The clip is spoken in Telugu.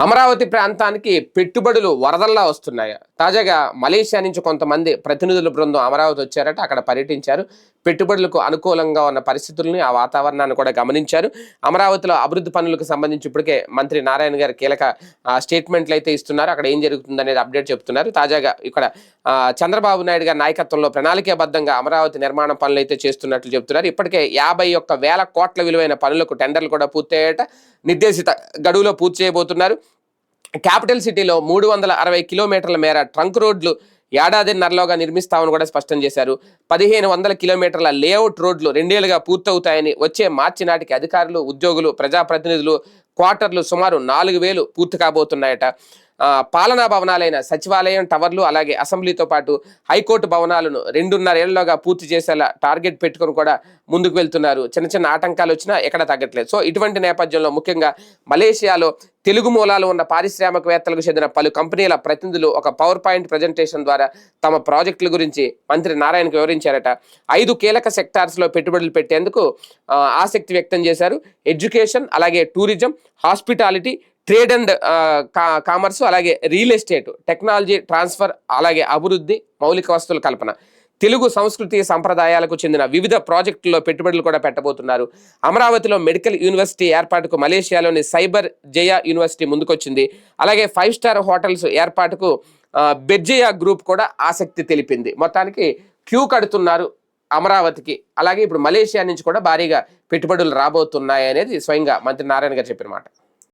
అమరావతి ప్రాంతానికి పెట్టుబడులు వరదల్లా వస్తున్నాయి. తాజాగా మలేషియా నుంచి కొంతమంది ప్రతినిధుల బృందం అమరావతి వచ్చారట. అక్కడ పర్యటించారు. పెట్టుబడులకు అనుకూలంగా ఉన్న పరిస్థితుల్ని ఆ వాతావరణాన్ని కూడా గమనించారు. అమరావతిలో అభివృద్ధి పనులకు సంబంధించి ఇప్పటికే మంత్రి నారాయణ గారు కీలక స్టేట్మెంట్లు అయితే ఇస్తున్నారు. అక్కడ ఏం జరుగుతుంది అనేది అప్డేట్ చెప్తున్నారు. తాజాగా ఇక్కడ చంద్రబాబు నాయుడు గారి నాయకత్వంలో ప్రణాళికాబద్ధంగా అమరావతి నిర్మాణ పనులు అయితే చేస్తున్నట్లు చెప్తున్నారు. ఇప్పటికే యాభై ఒక్క వేల కోట్ల విలువైన పనులకు టెండర్లు కూడా పూర్తయ్యేట నిర్దేశిత గడువులో పూర్తి చేయబోతున్నారు. క్యాపిటల్ సిటీలో మూడు వందల అరవై కిలోమీటర్ల మేర ట్రంక్ రోడ్లు ఏడాదిన్నరలోగా నిర్మిస్తామని కూడా స్పష్టం చేశారు. పదిహేను వందల కిలోమీటర్ల లేఅవుట్ రోడ్లు రెండేళ్ళుగా పూర్తవుతాయని వచ్చే మార్చి నాటికి అధికారులు ఉద్యోగులు ప్రజాప్రతినిధులు క్వార్టర్లు సుమారు నాలుగు వేలు పూర్తి కాబోతున్నాయట. పాలనా భవనాలైన సచివాలయం టవర్లు అలాగే అసెంబ్లీతో పాటు హైకోర్టు భవనాలను రెండున్నరేళ్ళలోగా పూర్తి చేసేలా టార్గెట్ పెట్టుకొని కూడా ముందుకు వెళ్తున్నారు. చిన్న చిన్న ఆటంకాలు వచ్చినా ఎక్కడ తగ్గట్లేదు. సో ఇటువంటి నేపథ్యంలో ముఖ్యంగా మలేషియాలో తెలుగు మూలాలు ఉన్న పారిశ్రామికవేత్తలకు చెందిన పలు కంపెనీల ప్రతినిధులు ఒక పవర్ పాయింట్ ప్రజెంటేషన్ ద్వారా తమ ప్రాజెక్టుల గురించి మంత్రి నారాయణకు వివరించారట. ఐదు కీలక సెక్టార్స్లో పెట్టుబడులు పెట్టేందుకు ఆసక్తి వ్యక్తం చేశారు. ఎడ్యుకేషన్ అలాగే tourism hospitality trade and commerce అలాగే రియల్ ఎస్టేట్ టెక్నాలజీ ట్రాన్స్ఫర్ అలాగే అభివృద్ధి మౌలిక వస్తువుల కల్పన. తెలుగు సంస్కృతి సంప్రదాయాలకు చెందిన వివిధ ప్రాజెక్టుల్లో పెట్టుబడులు కూడా పెట్టబోతున్నారు. అమరావతిలో మెడికల్ యూనివర్సిటీ ఏర్పాటుకు మలేషియాలోని సైబర్ జయ యూనివర్సిటీ ముందుకొచ్చింది. అలాగే ఫైవ్ స్టార్ హోటల్స్ ఏర్పాటుకు బెర్జయా గ్రూప్ కూడా ఆసక్తి తెలిపింది. మొత్తానికి క్యూ కడుతున్నారు అమరావతికి. అలాగే ఇప్పుడు మలేషియా నుంచి కూడా భారీగా పెట్టుబడులు రాబోతున్నాయి అనేది స్వయంగా మంత్రి నారాయణ గారు చెప్పిన మాట.